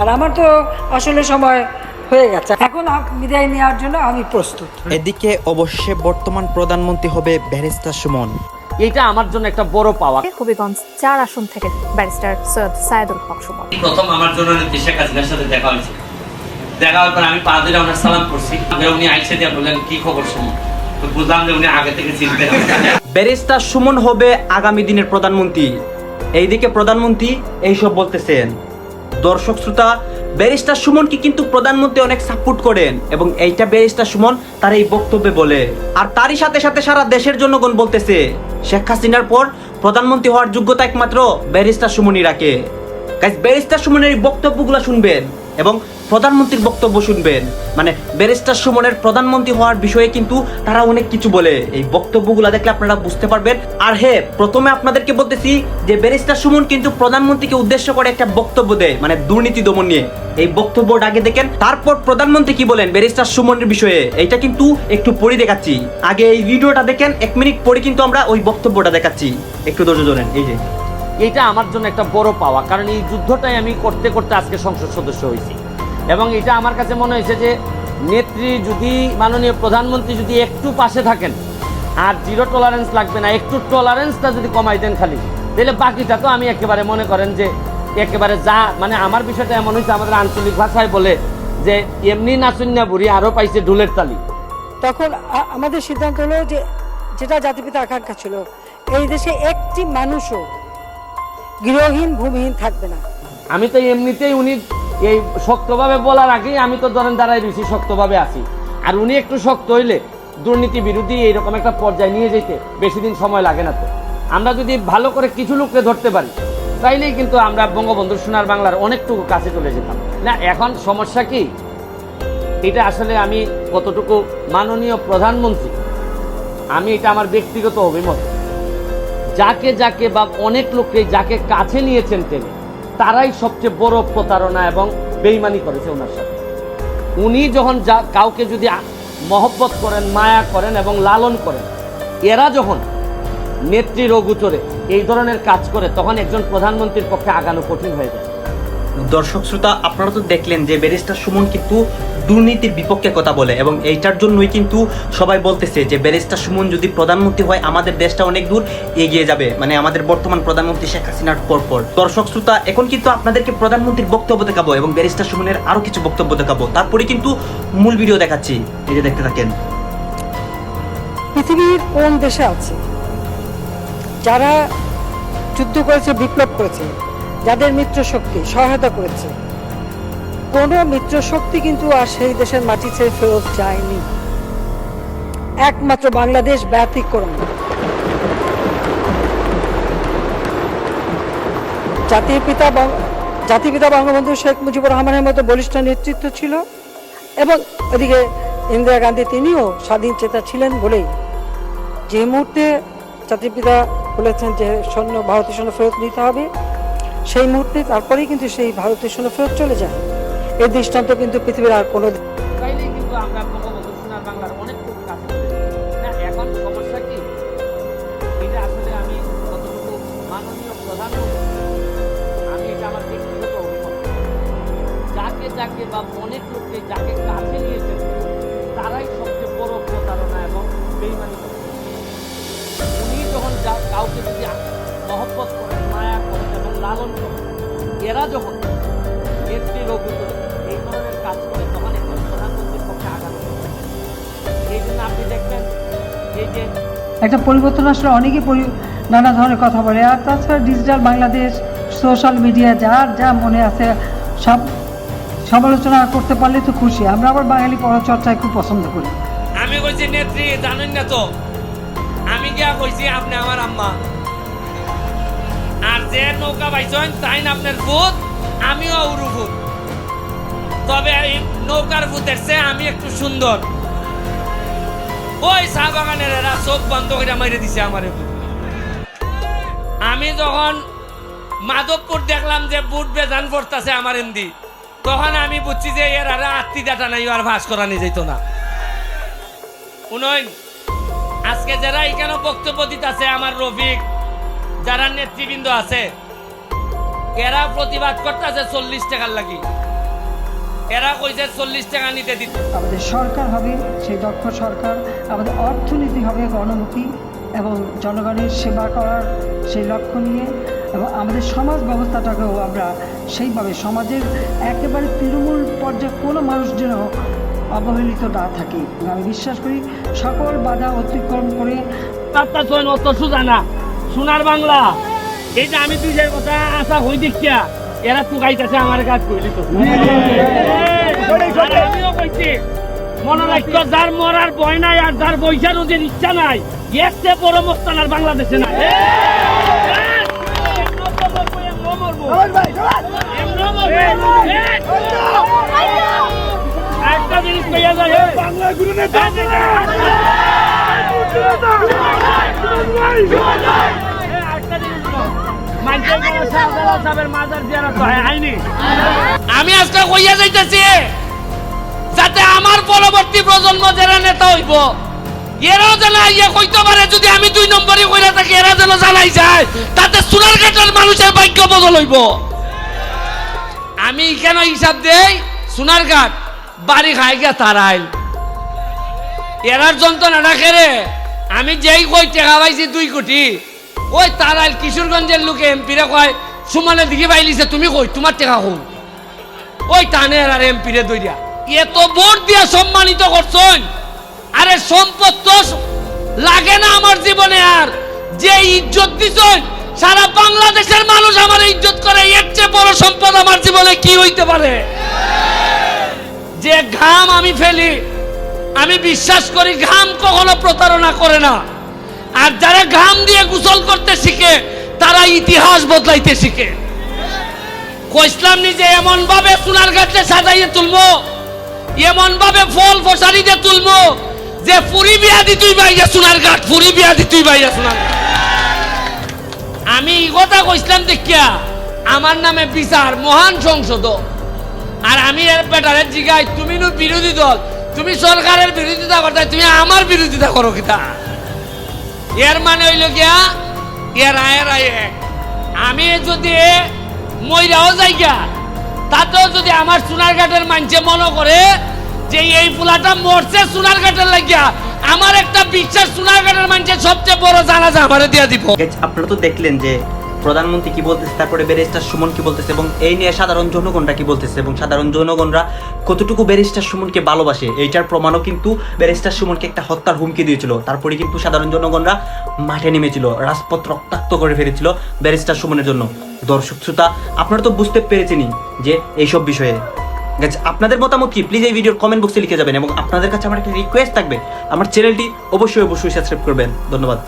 আর আমার তো আসলে সময় হয়ে গেছে। এখন বিদায় নেওয়ার জন্য আমি প্রস্তুত। এদিকে অবশ্যই বর্তমান প্রধানমন্ত্রী হবে ব্যারিস্টার সুমন। এটা আমার জন্য একটা বড় পাওয়া। হবিগঞ্জ চার আসন থেকে ব্যারিস্টার সৈয়দ সায়েদুল হক সুমন। প্রথম আমার জন্য সাথে দেখা হয়েছে। দেখা হওয়ার পর আমি পা ধরে ওনার সালাম করছি। উনি আইসে দিয়ে বললেন কি খবর শুনি তো বুঝলাম যে উনি আগে থেকে চিনতেন ব্যারিস্টার সুমন হবে আগামী দিনের প্রধানমন্ত্রী। এইদিকে প্রধানমন্ত্রী এইসব বলতেছেন। দর্শক শ্রোতা, ব্যারিস্টার সুমনকে কিন্তু প্রধানমন্ত্রী অনেক সাপোর্ট করেন এবং এইটা ব্যারিস্টার সুমন তার এই বক্তব্যে বলে। আর তারই সাথে সাথে সারা দেশের জনগণ বলতেছে, শেখ হাসিনার পর প্রধানমন্ত্রী হওয়ার যোগ্যতা একমাত্র ব্যারিস্টার সুমনই রাখে। ব্যারিস্টার সুমনের এই বক্তব্যগুলো শুনবেন। এবং প্রধানমন্ত্রীর বক্তব্য শুনবেন। মানে ব্যারিস্টার সুমনের প্রধানমন্ত্রী হওয়ার বিষয়ে কিন্তু তারা অনেক কিছু বলে। এই বক্তব্যগুলো দেখলে আপনারা বুঝতে পারবেন। আর হ্যাঁ প্রথমে আপনাদেরকে বলতেছি যে ব্যারিস্টার সুমন কিন্তু প্রধানমন্ত্রীকে উদ্দেশ্য করে একটা বক্তব্য দেয় মানে দুর্নীতি দমন নিয়ে। এই বক্তব্যটা আগে দেখেন। তারপর প্রধানমন্ত্রী কি বলেন ব্যারিস্টার সুমনের বিষয়ে? এটা কিন্তু একটু পড়ে দেখাচ্ছি। আগে এই ভিডিওটা দেখেন, এক মিনিট পরে কিন্তু আমরা ওই বক্তব্যটা দেখাচ্ছি। একটু ধৈর্য ধরেন, এই যে। এটা আমার জন্য একটা বড় পাওয়া, কারণ এই যুদ্ধটাই আমি করতে করতে আজকে সংসদ সদস্য হয়েছি। এবং এটা আমার কাছে মনে হয়েছে যে, নেত্রী যদি, মাননীয় প্রধানমন্ত্রী যদি একটু পাশে থাকেন, আর জিরো টলারেন্স লাগবে না, একটু টলারেন্সটা যদি কমাই দেন খালি, তাহলে বাকিটা তো আমি একেবারে মনে করেন যে, একেবারে যা মানে আমার বিষয়টা এমন হয়েছে, আমাদের আঞ্চলিক ভাষায় বলে যে, এমনি নাচুন্যা বুড়ি আরও পাইছে ঢুলের তালি। তখন আমাদের সিদ্ধান্ত হলো যে, যেটা জাতিপিতা আকাঙ্ক্ষা ছিল, এই দেশে একটি মানুষও গৃহহীন ভূমিহীন থাকবে না। আমি তো এমনিতেই উনি এই শক্তভাবে বলার আগেই আমি তো ধরেন দাঁড়াই বেশি শক্তভাবে আছি। আর উনি একটু শক্ত হইলে দুর্নীতি বিরোধী এইরকম একটা পর্যায়ে নিয়ে যেতে বেশি দিন সময় লাগে না তো। আমরা যদি ভালো করে কিছু লোককে ধরতে পারি, তাইলেই কিন্তু আমরা বঙ্গবন্ধু সোনার বাংলার অনেকটুকু কাছে চলে যেতাম। না, এখন সমস্যা কি? এটা আসলে আমি কতটুকু মাননীয় প্রধানমন্ত্রী, আমি এটা আমার ব্যক্তিগত অভিমত। যাকে যাকে বা অনেক লোককে যাকে কাছে নিয়েছেন তিনি, তারাই সবচেয়ে বড় প্রতারণা এবং বেইমানি করেছে ওনার সাথে। উনি যখন যা কাউকে যদি মহব্বত করেন, মায়া করেন এবং লালন করেন, এরা যখন নেত্রীর অগুচরে এই ধরনের কাজ করে, তখন একজন প্রধানমন্ত্রীর পক্ষে আগানো কঠিন হয়ে যায়। দর্শক শ্রোতা, আপনারা তো দেখলেন যে ব্যারিস্টার সুমন কিন্তু দুর্নীতির বিপক্ষে কথা বলে এবং এইটার জন্যই কিন্তু সবাই বলতেছে যে ব্যারিস্টার সুমন যদি প্রধানমন্ত্রী হয়, আমাদের দেশটা অনেক দূর এগিয়ে যাবে। মানে আমাদের বর্তমান প্রধানমন্ত্রী শেখ হাসিনার পর পর দর্শক শ্রোতা, এখন কিন্তু আপনাদেরকে প্রধানমন্ত্রীর বক্তব্য দেখাবো এবং ব্যারিস্টার সুমনের আরও কিছু বক্তব্য দেখাবো। তারপরে কিন্তু মূল ভিডিও দেখাচ্ছি। এই যে দেখতে থাকেন। পৃথিবীর কোন দেশে আছে যারা যুদ্ধ করেছে, বিপ্লব করেছে? যাদের মিত্র শক্তি সহায়তা করেছে। কোনো মিত্র শক্তি কিন্তু আর সেই দেশের মাটি ছেড়ে ফেরত যায়নি। একমাত্র বাংলাদেশ ব্যতিক্রম। জাতির পিতা জাতির পিতা বঙ্গবন্ধু শেখ মুজিবুর রহমানের মতো বলিষ্ঠ নেতৃত্ব ছিল এবং ওদিকে ইন্দিরা গান্ধী তিনিও স্বাধীন চেতা ছিলেন বলেই। যে মুহূর্তে জাতির পিতা বলেছেন যে সৈন্য ভারতীয় সৈন্য ফেরত নিতে হবে সেই মুহূর্তে তারপরেই কিন্তু সেই ভারতের সৈন্য ফেরত চলে যায়। এই দৃষ্টান্ত কিন্তু পৃথিবীর আর কোনো কিন্তু আমরা বাংলার না, এখন মাননীয় প্রধানমন্ত্রী আমি যাকে যাকে বা অনেক যাকে তারাই সবচেয়ে বড় প্রতারণা এবং কাউকে যদি মহব্বত এরা যখন নেত্রীর অভিযোগে এই ধরনের কাজ করে তখন একজন প্রধানমন্ত্রীর পক্ষে আগানো কঠিন। এই জন্য আপনি দেখবেন এই যে একটা পরিবর্তন আসলে অনেকেই পরি- নানা ধরনের কথা বলে। আর তাছাড়া ডিজিটাল বাংলাদেশ সোশ্যাল মিডিয়া যার যা মনে আছে সব সমালোচনা করতে পারলে তো খুশি। আমরা আবার বাঙালি পরচর্চায় খুব পছন্দ করি। আমি কইছি নেত্রী জানেন না তো? আমি গিয়া কইছি আপনি আমার আম্মা। আর যে নৌকা পাইছেন তাই না আপনার ভূত, আমিও উরু ভূত। তবে এই নৌকার ভূতের চেয়ে আমি একটু সুন্দর। ওই চা বাগানের এরা চোখ বন্ধ করে মাইরে দিছে আমার আমি যখন মাধবপুর দেখলাম যে বুট বেজান পড়তাছে আমার এমদি তখন আমি বুঝছি যে এর আর আত্মি ডাটা নাই আর ভাস করা নিয়ে যেত না। উনয়ন আজকে যারা এখানে বক্তব্য দিতেছে আমার রফিক যারা নেতৃবৃন্দ আছে এরা প্রতিবাদ করতেছে চল্লিশ টাকার লাগি। এরা কইছে চল্লিশ টাকা নিতে দিত। আমাদের সরকার হবে সেই দক্ষ সরকার আমাদের অর্থনীতি হবে গণমুখী এবং জনগণের সেবা করার সেই লক্ষ্য নিয়ে এবং আমাদের সমাজ ব্যবস্থাটাকেও আমরা সেইভাবে সমাজের একেবারে তৃণমূল পর্যায়ে কোনো মানুষ যেন অবহেলিত না থাকে। আমি বিশ্বাস করি সকল বাধা অতিক্রম করে তাত্তা চয়ন অত সুজা না। সোনার বাংলা এই যে আমি তুই যে কথা আশা হই দেখিয়া এরা টুকাইতেছে আমার কাজ করলি তো আর আমিও কইছি মনে রাখতো যার মরার ভয় নাই আর যার বৈশা রোজের ইচ্ছা নাই এর চেয়ে বড় মস্তান আর বাংলাদেশে নাই একটা জিনিস কইয়া যায় বাংলা গুরু নেতা আমি আজকে কইয়া যাইতেছি, যাতে আমার পরবর্তী প্রজন্ম যারা নেতা হইব, এরাও যেন আইয়া কইতে পারে, যদি আমি দুই নম্বরে কইরা থাকি, এরা যেন জানাই যায়, তাতে সোনার ঘাটের মানুষের ভাগ্য বদল হইব। আমি কেন হিসাব দেই? সোনার ঘাট বাড়ি খাই গিয়া তারাইল। এরার যন্ত্রণাটা খেরে আমি যেই কই, টাকা পাইছি দুই কোটি। ওই তারাইল কিশোরগঞ্জের লোকে এমপিরে কয়, সুমনের দিকে পাইলিছে তুমি কই? তোমার টাকা কই? ওই টানে আর এমপিরে দইরা। এত ভোট দিয়া সম্মানিত করছন আরে সম্পদ তো লাগে না আমার জীবনে আর। যে ইজ্জত দিছন সারা বাংলাদেশের মানুষ আমার ইজ্জত করে, এর চেয়ে বড় সম্পদ আমার জীবনে কি হইতে পারে? যে ঘাম আমি ফেলি, আমি বিশ্বাস করি ঘাম কখনো প্রতারণা করে না। আর যারা ঘাম দিয়ে গোসল করতে শিখে, তারা ইতিহাস বদলাইতে শিখে। কইসলাম নিজে এমন ভাবে সোনার গাছে সাজাইয়ে তুলবো এমন ভাবে ফল ফসারি দিয়ে তুলবো যে পুরি বিয়া দি তুই বাইয়া সোনার গাছ পুরি বিয়া দি তুই বাইয়া সোনার। আমি এই কথা কইসলাম দেখিয়া, আমার নামে বিচার, মহান সংসদ আর আমি এর বেটারের জিগাই, তুমি নু বিরোধী দল, তুমি সরকারের বিরোধিতা করতে তুমি আমার বিরোধিতা করো কিতা? এর মানে হইল গিয়া, এর আয়ের এক। আমি যদি মইরাও গিয়া তাতেও যদি আমার সোনার ঘাটের মানছে মনে করে যে এই ফুলাটা মরছে সোনার ঘাটের লাগিয়া, আমার একটা বিশ্বাস সোনারঘাটের মানছে সবচেয়ে বড় জানাজা আমারে দিয়া দিব। আপনারা তো দেখলেন যে প্রধানমন্ত্রী কি বলতেছে, তারপরে ব্যারিস্টার সুমন কি বলতেছে, এবং এই নিয়ে সাধারণ জনগণরা কি বলতেছে, এবং সাধারণ জনগণরা কতটুকু ব্যারিস্টার সুমনকে ভালোবাসে, এইটার প্রমাণও কিন্তু ব্যারিস্টার সুমনকে একটা হত্যার হুমকি দিয়েছিল। তারপরে কিন্তু সাধারণ জনগণরা মাঠে নেমেছিল, রাজপথ রক্তাক্ত করে ফেলেছিল ব্যারিস্টার সুমনের জন্য। দর্শক, শ্রোতা, আপনারা তো বুঝতে পেরেছেনই যে এইসব বিষয়ে। আপনাদের মতামত কি? প্লিজ এই ভিডিওর কমেন্ট বক্সে লিখে যাবেন, এবং আপনাদের কাছে আমার একটা রিকোয়েস্ট থাকবে। আমার চ্যানেলটি অবশ্যই অবশ্যই সাবস্ক্রাইব করবেন। ধন্যবাদ।